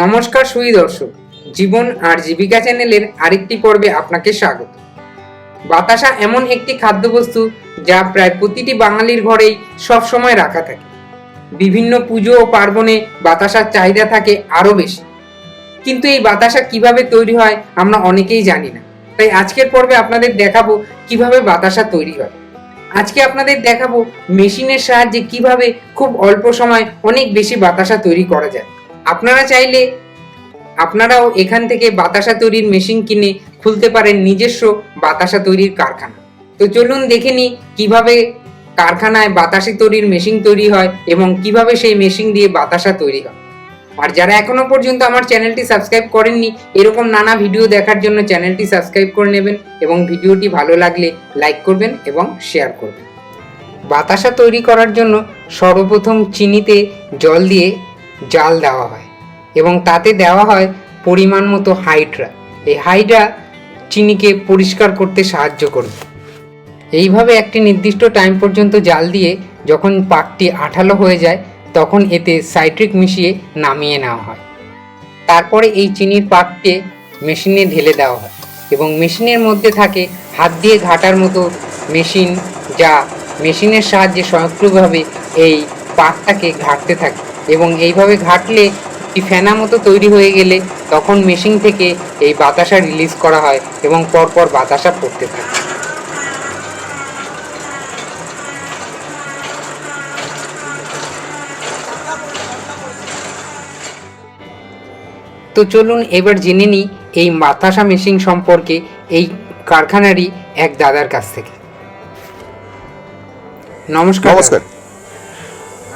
নমস্কার সুই দর্শক, জীবন আর জীবিকা চ্যানেলের আরেকটি পর্বে আপনাকে স্বাগত। বাতাসা এমন একটি খাদ্যবস্তু যা প্রায় প্রতিটি বাঙালির ঘরেই সব সময় রাখা থাকে। বিভিন্ন পুজো ও পার্বণে বাতাসার চাহিদা থাকে আরও বেশি। কিন্তু এই বাতাসা কীভাবে তৈরি হয় আমরা অনেকেই জানি না। তাই আজকের পর্বে আপনাদের দেখাবো কীভাবে বাতাসা তৈরি হয়। আজকে আপনাদের দেখাবো মেশিনের সাহায্যে কীভাবে খুব অল্প সময় অনেক বেশি বাতাসা তৈরি করা যায়। আপনারা চাইলে আপনারাও এখান থেকে বাতাসা তৈরির মেশিন কিনে খুলতে পারেন নিজস্ব বাতাসা তৈরির কারখানা। তো চলুন দেখে নিই কীভাবে কারখানায় বাতাসা তৈরির মেশিন তৈরি হয় এবং কীভাবে সেই মেশিন দিয়ে বাতাসা তৈরি হয়। আর যারা এখনও পর্যন্ত আমার চ্যানেলটি সাবস্ক্রাইব করেননি, এরকম নানা ভিডিও দেখার জন্য চ্যানেলটি সাবস্ক্রাইব করে নেবেন এবং ভিডিওটি ভালো লাগলে লাইক করবেন এবং শেয়ার করবেন। বাতাসা তৈরি করার জন্য সর্বপ্রথম চিনিতে জল দিয়ে জাল দেওয়া হয় এবং তাতে দেওয়া হয় পরিমাণ মতো হাইড্রা। এই হাইড্রা চিনিকে পরিষ্কার করতে সাহায্য করবে। এইভাবে একটি নির্দিষ্ট টাইম পর্যন্ত জাল দিয়ে যখন পাকটি আঠালো হয়ে যায়, তখন এতে সাইট্রিক মিশিয়ে নামিয়ে নেওয়া হয়। তারপরে এই চিনির পাককে মেশিনে ঢেলে দেওয়া হয় এবং মেশিনের মধ্যে থাকে হাত দিয়ে ঘাটার মতো মেশিন যা মেশিনের সাহায্যে স্বয়ংক্রিয়ভাবে এই পাকটাকে ঘাটতে থাকে। এবং এইভাবে ঘাটলে একটি ফেনা মতো তৈরি হয়ে গেলে তখন মেশিন থেকে এই বাতাসা রিলিজ করা হয় এবং পরপর বাতাসা পড়তে থাকে। তো চলুন এবার জেনে নিই এই বাতাসা মেশিন সম্পর্কে এই কারখানারই এক দাদার কাছ থেকে। নমস্কার। নমস্কার।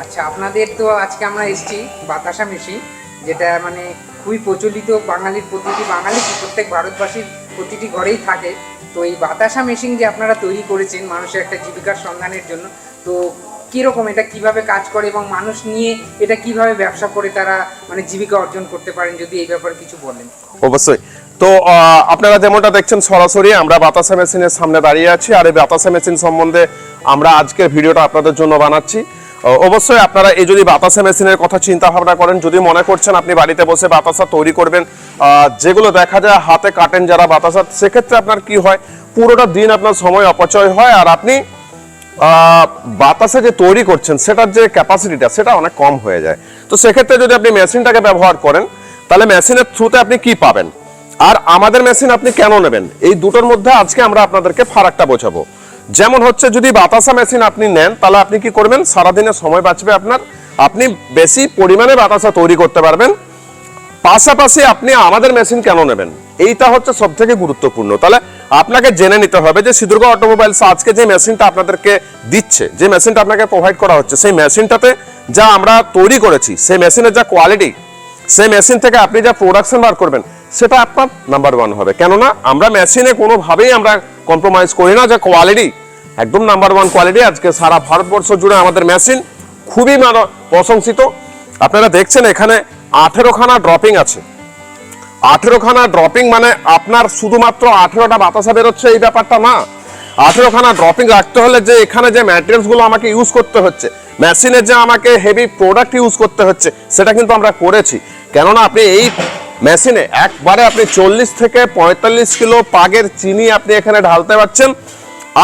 আচ্ছা আপনাদের তো আজকে আমরা এসেছি বাতাসা মেশিন, যেটা মানে খুবই প্রচলিত বাঙালির প্রতিটি, বাঙালি প্রত্যেক ভারতবাসীর প্রতিটি ঘরেই থাকে। তো এই বাতাসা মেশিন যে আপনারা তৈরি করেছেন মানুষের একটা জীবিকার সন্ধানের জন্য, তো কীরকম এটা কীভাবে কাজ করে এবং মানুষ নিয়ে এটা কীভাবে ব্যবসা করে তারা মানে জীবিকা অর্জন করতে পারেন, যদি এই ব্যাপারে কিছু বলেন। অবশ্যই। তো আপনারা যেমনটা দেখছেন, সরাসরি আমরা বাতাসা মেশিনের সামনে দাঁড়িয়ে আছি, আর এই বাতাসা মেশিন সম্বন্ধে আমরা আজকের ভিডিওটা আপনাদের জন্য বানাচ্ছি। অবশ্যই আপনারা এই যদি বাতাসা মেশিনের কথা চিন্তা ভাবনা করেন, যদি মনে করছেন আপনি বাড়িতে বসে বাতাসা তৈরি করবেন যেগুলো দেখা যায় হাতে কাটেন যারা বাতাসা, সেক্ষেত্রে আপনার কি হয়? পুরোটা দিন আপনার সময় অপচয় হয় আর আপনি বাতাসে যে তৈরি করছেন, সেটার যে ক্যাপাসিটিটা সেটা অনেক কম হয়ে যায়। তো সেক্ষেত্রে যদি আপনি মেশিনটাকে ব্যবহার করেন, তাহলে মেশিনের থ্রুতে আপনি কি পাবেন? আর আমাদের মেশিন আপনি কেন নেবেন? এই দুটোর মধ্যে আজকে আমরা আপনাদেরকে ফারাকটা বোঝাবো। যেমন হচ্ছে যদি বাতাসা মেশিন আপনি নেন, তাহলে আপনি কি করবেন? সারাদিনে সময় বাঁচবে আপনার। আপনি বেশি পরিমাণে বাতাসা তৈরি করতে পারবেন। পাশাপাশি আপনি আমাদের মেশিন কেন নেবেন? এইটা হচ্ছে সব থেকে গুরুত্বপূর্ণ। তাহলে আপনাকে জেনে নিতে হবে যে সিদুর্গ অটোমোবাইলস আজকে যে মেশিনটা আপনাদেরকে দিচ্ছে, যে মেশিনটা আপনাকে প্রোভাইড করা হচ্ছে, সেই মেশিনটাতে যা আমরা তৈরি করেছি, সেই মেশিনের যা কোয়ালিটি সেই মেশিন থেকে আপনি যা প্রোডাকশন বার করবেন সেটা আপনার নাম্বার ওয়ান হবে। কেননা আমরা মেশিনে কোনোভাবেই আমরা কম্প্রোমাইজ করি না যে কোয়ালিটি একদম নাম্বার ওয়ান কোয়ালিটি আজকে সারা ভারতবর্ষ জুড়ে আমাদের মেশিন খুবই প্রশংসিত। আপনারা দেখছেন এখানে আঠেরোখানা ড্রপিং আছে। আঠেরোখানা ড্রপিং মানে আপনার শুধুমাত্র আঠেরোটা বাতাসা বেরোচ্ছে এই ব্যাপারটা না। আঠেরোখানা ড্রপিং রাখতে হলে যে এখানে যে ম্যাটেরিয়ালসগুলো আমাকে ইউজ করতে হচ্ছে মেশিনে যে আমাকে হেভি প্রোডাক্ট ইউজ করতে হচ্ছে, সেটা কিন্তু আমরা করেছি। কেননা আপনি এই মেশিনে। একবারে আপনি চল্লিশ থেকে পঁয়তাল্লিশ কিলো পাগের চিনি আপনি এখানে ঢালতে পারছেন।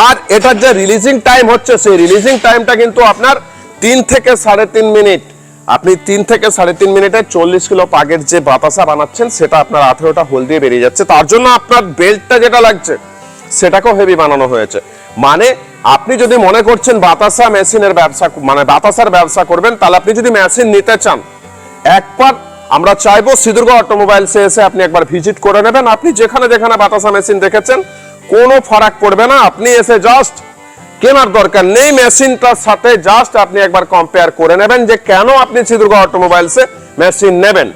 আর এটার যে রিলিজিং টাইম হচ্ছে, সেই রিলিজিং টাইমটা কিন্তু আপনার তিন থেকে সাড়ে তিন মিনিট। আপনি তিন থেকে সাড়ে তিন মিনিটে চল্লিশ কিলো পাগের যে বাতাসা বানাচ্ছেন, সেটা আপনার আঠেরোটা হোল দিয়ে বেরিয়ে যাচ্ছে। তার জন্য আপনার বেল্টটা যেটা লাগছে, সেটাকেও হেভি বানানো হয়েছে। মানে আপনি যদি মনে করছেন বাতাসা মেশিনের ব্যবসা মানে বাতাসার ব্যবসা করবেন, তাহলে আপনি যদি মেশিন নিতে চান, একবার আমরা চাইব সিদুর্গ অটোমোবাইলসে এসে আপনি একবার ভিজিট করে নেবেন। আপনি যেখানে যেখানে বাতাসা মেশিন দেখেছেন, কোনো ফারাক পড়বে না। আপনি এসে জাস্ট কেনার দরকার নেই। মেশিনটার সাথে জাস্ট আপনি একবার কম্পেয়ার করে নেবেন যে কেন আপনি সিদুর্গ অটোমোবাইলসে মেশিন নেবেন।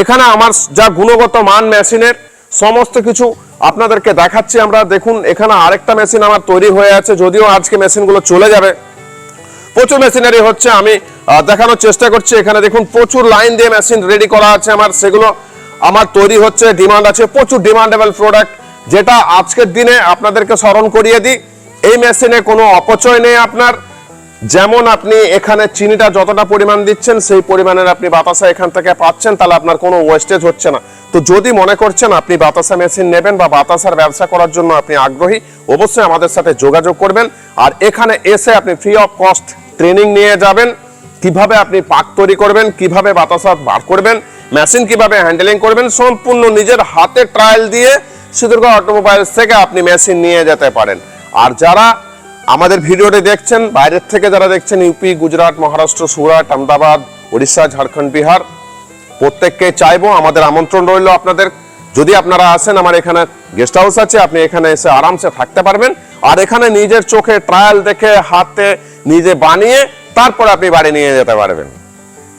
এখানে আমার যা গুণগত মান মেশিনের, সমস্ত কিছু আপনাদেরকে দেখাচ্ছি আমরা। দেখুন, এখানে আরেকটা মেশিন আমার তৈরি হয়ে আছে, যদিও আজকে মেশিনগুলো চলে যাবে। প্রচুর মেশিনারি হচ্ছে, আমি দেখানোর চেষ্টা করছি। এখানে দেখুন, প্রচুর লাইন দিয়ে মেশিন রেডি করা আছে আমার, সেগুলো আমার তৈরি হচ্ছে ডিমান্ড আছে, প্রচুর ডিমান্ডেবল প্রোডাক্ট যেটা আজকের দিনে আপনাদেরকে স্মরণ করিয়ে দিই। এই মেশিনে কোনো অপচয় নেই আপনার। যেমন আপনি এখানে চিনিটা যতটা পরিমাণ দিচ্ছেন, সেই পরিমাণের আপনি বাতাসা এখান থেকে পাচ্ছেন, তাহলে আপনার কোনো ওয়েস্টেজ হচ্ছে না। তো যদি মনে করছেন আপনি বাতাসা মেশিন নেবেন বা বাতাসার ব্যবসা করার জন্য আপনি আগ্রহী, অবশ্যই আমাদের সাথে যোগাযোগ করবেন। আর এখানে এসে আপনি ফ্রি অফ কস্ট ট্রেনিং নিয়ে যাবেন, কীভাবে আপনি পাক তৈরি করবেন, কীভাবে বাতাসা বার করবেন মেশিন কীভাবে হ্যান্ডেলিং করবেন, সম্পূর্ণ নিজের হাতে ট্রায়াল দিয়ে সিদ্ধুর্গা অটোমোবাইলস থেকে আপনি মেশিন নিয়ে যেতে পারেন। আর যারা আমাদের ভিডিওটি দেখছেন, বাইরের থেকে যারা দেখছেন ইউপি গুজরাট, মহারাষ্ট্র, সুরাট, আহমেদাবাদ উড়িষ্যা ঝাড়খণ্ড, বিহার, প্রত্যেককে চাইব, আমাদের আমন্ত্রণ রইল আপনাদের। যদি আপনারা আসেন, আমার এখানে গেস্ট হাউস আছে, আপনি এখানে এসে আরামসে থাকতে পারবেন। আর এখানে নিজের চোখে ট্রায়াল দেখে, হাতে নিজে বানিয়ে তারপর আপনি বাড়ি নিয়ে যেতে পারবেন।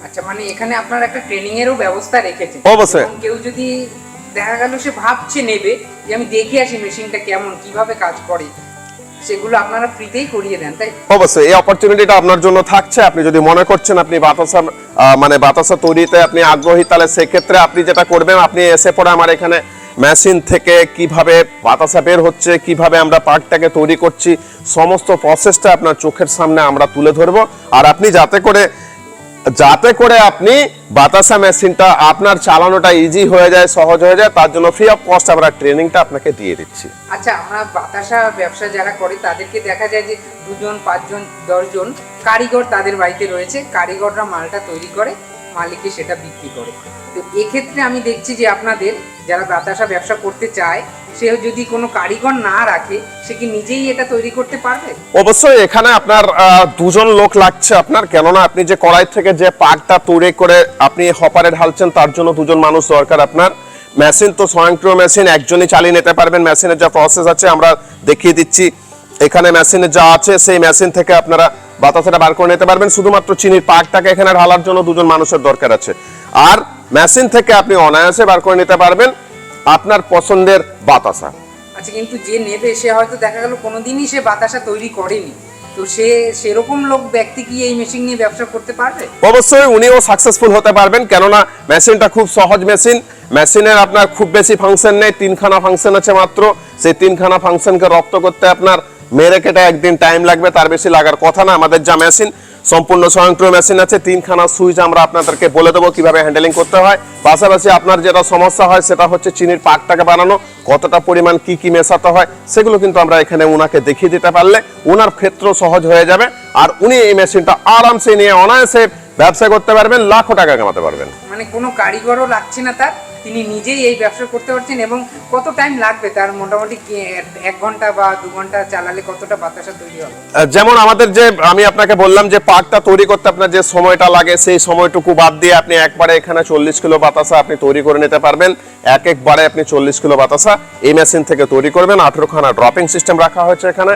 আচ্ছা মানে এখানে আপনার একটা ট্রেনিং এরও ব্যবস্থা রেখেছেন। অবশ্যই। কেউ যদি দেখা গেল সে ভাবছে নেবে যে আমি দেখে আসি মেশিনটা কেমন কীভাবে কাজ করে সেগুলো আপনারা ফ্রিতেই করিয়ে দেন তাই? অবশ্যই এই অপরচুনিটিটা আপনার জন্য থাকছে। আপনি যদি মনে করছেন আপনি বাতাসা মানে বাতাসা তৈরিতে আপনি আগ্রহী তাহলে সেক্ষেত্রে আপনি যেটা করবেন আপনি এসে পরে আমার এখানে মেশিন থেকে কীভাবে বাতাসা বের হচ্ছে, কীভাবে আমরা পার্কটাকে তৈরি করছি, সমস্ত প্রসেসটা আপনার চোখের সামনে আমরা তুলে ধরবো। আর আপনি যাতে করে যাতে করে আপনি বাতাসা মেশিনটা আপনার চালানোটা ইজি হয়ে যায়, সহজ হয়ে যায়, তার জন্য ফ্রি অফ কস্ট আমরা ট্রেনিংটা আপনাকে দিয়ে দিচ্ছি। আচ্ছা আমরা বাতাসা ব্যবসা যারা করে, তাদেরকে দেখা যায় যে দুজন, পাঁচজন, দশজন কারিগর তাদের বাড়িতে রয়েছে। কারিগররা মালটা তৈরি করে। মালিকে সেটা বিক্রি করে। তো এক্ষেত্রে আমি দেখছি যে আপনাদের যারা বাতাসা ব্যবসা করতে চায় সে যদি কোনো কারিগর না রাখে, সে কি নিজেই এটা তৈরি করতে পারবে? অবশ্যই, এখানে আপনার দুজন লোক লাগছে আপনার। কেননা আপনি যে কড়াই থেকে যে পাকটা তৈরি করে আপনি হপারে ঢালছেন, তার জন্য দুজন মানুষ দরকার আপনার। মেশিন তো স্বয়ংক্রিয় মেশিন, একজনই চালিয়ে নিতে পারবেন। মেশিনের যা প্রসেস আছে, আমরা দেখিয়ে দিচ্ছি। এখানে মেশিনে যা আছে, সেই মেশিন থেকে আপনারা বাতাসাটা বার করে নিতে পারবেন। শুধুমাত্র চিনির পাকটাকে এখানে ঢালার জন্য দুজন মানুষের দরকার আছে। আর মেশিন থেকে আপনি অনায়াসে বার করে নিতে পারবেন আপনার পছন্দের বাতাসা। আচ্ছা কিন্তু যে নেবে সে হয়তো দেখা গেল কোনোদিনই সে বাতাসা তৈরি করেনি। তো সে সেরকম লোক ব্যক্তি কি এই মেশিন নিয়ে ব্যবসা করতে পারবে? অবশ্যই উনিও সাকসেসফুল হতে পারবেন কেননা মেশিনটা খুব সহজ মেশিন। মেশিনের আপনার খুব বেশি ফাংশন নেই তিনখানা ফাংশন আছে মাত্র। সেই তিনখানা ফাংশনকে রপ্ত করতে আপনার মেরে কেটে একদিন টাইম লাগবে, তার বেশি লাগার কথা না। আমাদের যা মেশিন সম্পূর্ণ স্বয়ংক্রিয় মেশিন আছে। তিনখানা সুইচ আমরা আপনাদেরকে বলে দেবো কীভাবে হ্যান্ডেলিং করতে হয়। পাশাপাশি আপনার যেটা সমস্যা হয়, সেটা হচ্ছে চিনির পাকটাকে বানানো কতটা পরিমাণ কি কি মেশাতে হয়, সেগুলো কিন্তু আমরা এখানে উনাকে দেখিয়ে দিতে পারলে উনার ক্ষেত্র সহজ হয়ে যাবে। আর উনি এই মেশিনটা আরামসে নিয়ে অনায়াসে ব্যবসা করতে পারবেন, লাখো টাকা কামাতে পারবেন। মানে কোনো কারিগরও লাগছে না তার? তিনি নিজেই এই ব্যবসা করতে পারছেন এবং কত টাইম লাগবে তার মোটামুটি এক ঘণ্টা বা দু ঘণ্টা চালালে কতটা বাতাসা তৈরি হবে? যেমন আমাদের যে, আমি আপনাকে বললাম যে পাকটা তৈরি করতে আপনার যে সময়টা লাগে, সেই সময়টুকু বাদ দিয়ে আপনি একবারে এখানে চল্লিশ কিলো বাতাসা আপনি তৈরি করে নিতে পারবেন। এক একবারে আপনি চল্লিশ কিলো বাতাসা এই মেশিন থেকে তৈরি করবেন। আঠেরোখানা ড্রপিং সিস্টেম রাখা হয়েছে এখানে।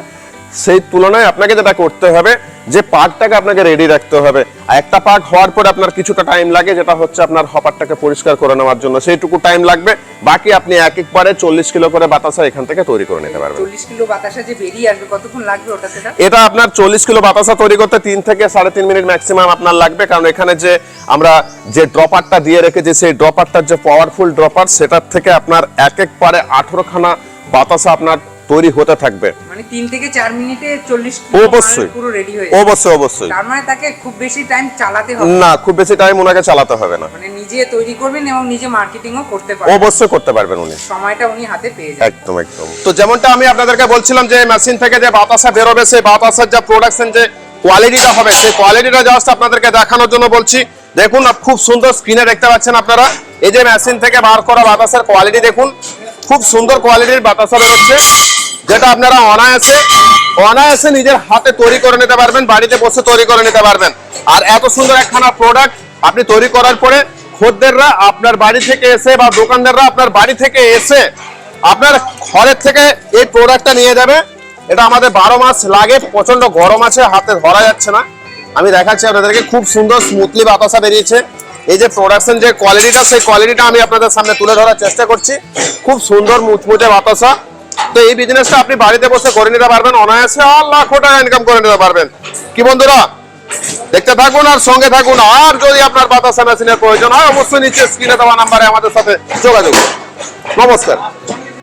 সেই তুলনায় আপনাকে যেটা করতে হবে যে পাকটাকে আপনাকে রেডি রাখতে হবে। আর একটা পাক হওয়ার পরে আপনার কিছুটা টাইম লাগে যেটা হচ্ছে আপনার হপারটাকে পরিষ্কার করে নেওয়ার জন্য। সেইটুকু টাইম লাগবে। বাকি আপনি এক একবারে চল্লিশ কিলো করে বাতাসা এখান থেকে তৈরি করে নিতে পারবেন। চল্লিশ কিলো বাতাসা যে বেরিয়ে আসবে কতক্ষণ লাগবে ওটা সেটা? এটা আপনার চল্লিশ কিলো বাতাসা তৈরি করতে তিন থেকে সাড়ে তিন মিনিট ম্যাক্সিমাম আপনার লাগবে। কারণ এখানে যে আমরা যে ড্রপারটা দিয়ে রেখেছি সেই ড্রপারটার যে পাওয়ারফুল ড্রপার সেটার থেকে আপনার এক এক পারে আঠেরো খানা বাতাসা আপনার তৈরি হতে থাকবে। মানে তিন থেকে চার মিনিটে চল্লিশ কিলো অবশ্যই। মাল পুরো রেডি হয়ে অবশ্যই অবশ্যই। তার মানে তাকে খুব বেশি টাইম চালাতে হবে না। খুব বেশি টাইম ওনাকে চালাতে হবে না। মানে নিজে তৈরি করবেন এবং নিজে মার্কেটিংও করতে পারবেন। অবশ্যই করতে পারবেন উনি। সময়টা উনি হাতে পেয়ে যাবেন। একদম একদম। তো যেমনটা আমি আপনাদেরকে বলছিলাম যে মেশিন থেকে যে বাতাসা বেরোবে সেই বাতাসার যে প্রোডাকশন যে কোয়ালিটিটা হবে সেই কোয়ালিটিটা জাস্ট আপনাদেরকে দেখানোর জন্য বলছি। দেখুন খুব সুন্দর স্ক্রিনে দেখতে পাচ্ছেন আপনারা। এই যে মেশিন থেকে বার করা বাতাসের কোয়ালিটি দেখুন। খুব সুন্দর কোয়ালিটির বাতাসা বেরোচ্ছে। যেটা আপনারা অনায়াসে অনায়াসে নিজের হাতে তৈরি করে নিতে পারবেন, বাড়িতে বসে তৈরি করে নিতে পারবেন। আর এত সুন্দর একখানা প্রোডাক্ট আপনি তৈরি করার পরে খদ্দেররা আপনার বাড়ি থেকে এসে বা দোকানদাররা আপনার বাড়ি থেকে এসে আপনার ঘরের থেকে এই প্রোডাক্টটা নিয়ে যাবে। এটা আমাদের বারো মাস লাগে প্রচণ্ড গরম আছে, হাতে ধরা যাচ্ছে না। আমি দেখাচ্ছি আপনাদেরকে, খুব সুন্দর স্মুথলি বাতাসা বেরিয়েছে। এই যে প্রোডাকশন যে কোয়ালিটিটা সেই কোয়ালিটিটা আমি আপনাদের সামনে তুলে ধরার চেষ্টা করছি। খুব সুন্দর মুচমুচে বাতাসা। তো এই বিজনেসটা আপনি বাড়িতে বসে করে নিতে পারবেন, অনায়াসে লাখো টাকা ইনকাম করে নিতে পারবেন। কি বন্ধুরা? দেখতে থাকুন আর সঙ্গে থাকুন। আর যদি আপনার বাতাসা মেশিনের প্রয়োজন হয়, অবশ্যই নিচে স্ক্রিনে দেওয়া নাম্বারে আমাদের সাথে যোগাযোগ। নমস্কার।